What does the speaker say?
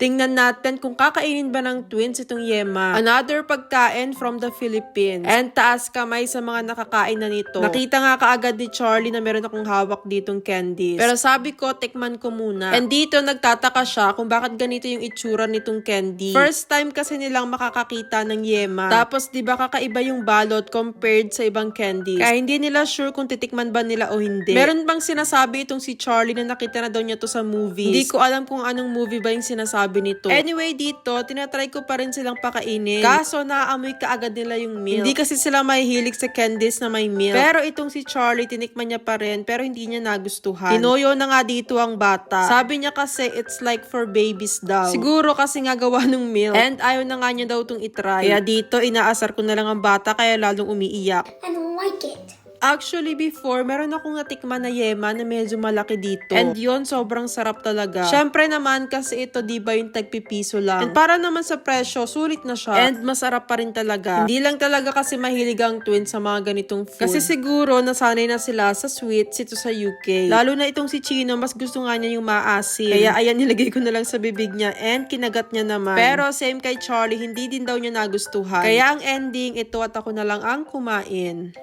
Tingnan natin kung kakainin ba ng twins itong yema. Another pagkain from the Philippines. And taas kamay sa mga nakakain na nito. Nakita nga kaagad ni Charlie na meron akong hawak ditong candies. Pero sabi ko, tikman ko muna. And dito nagtataka siya kung bakit ganito yung itsura nitong candy. First time kasi nilang makakakita ng yema. Tapos di ba kakaiba yung balot compared sa ibang candies. Kaya hindi nila sure kung titikman ba nila o hindi. Meron bang sinasabi itong si Charlie na nakita na daw niya to sa movies? Hindi ko alam kung anong movie ba yung sinasabi nito. Anyway, dito, tinatry ko pa rin silang pakainin. Kaso, naaamoy kaagad nila yung milk. Hindi kasi sila mahihilig sa candies na may milk. Pero itong si Charlie, tinikman niya pa rin, pero hindi niya nagustuhan. Tinoyo na nga dito ang bata. Sabi niya kasi, it's like for babies daw. Siguro kasi nga gawa ng milk. And ayaw na nga niya daw itong itry. Kaya dito, inaasar ko na lang ang bata, kaya lalong umiiyak. and like it. Actually, before, meron akong natikman na yema na medyo malaki dito. And yon sobrang sarap talaga. Syempre naman, kasi ito, di ba yung tagpipiso lang. And para naman sa presyo, sulit na siya. And masarap pa rin talaga. Hindi lang talaga kasi mahilig ang twins sa mga ganitong food. Kasi siguro, nasanay na sila sa sweets ito sa UK. Lalo na itong si Chino, mas gusto nga niya yung maasim. Kaya ayan, nilagay ko na lang sa bibig niya and kinagat niya naman. Pero same kay Charlie, hindi din daw niya nagustuhan. Kaya ang ending, ito at ako na lang ang kumain.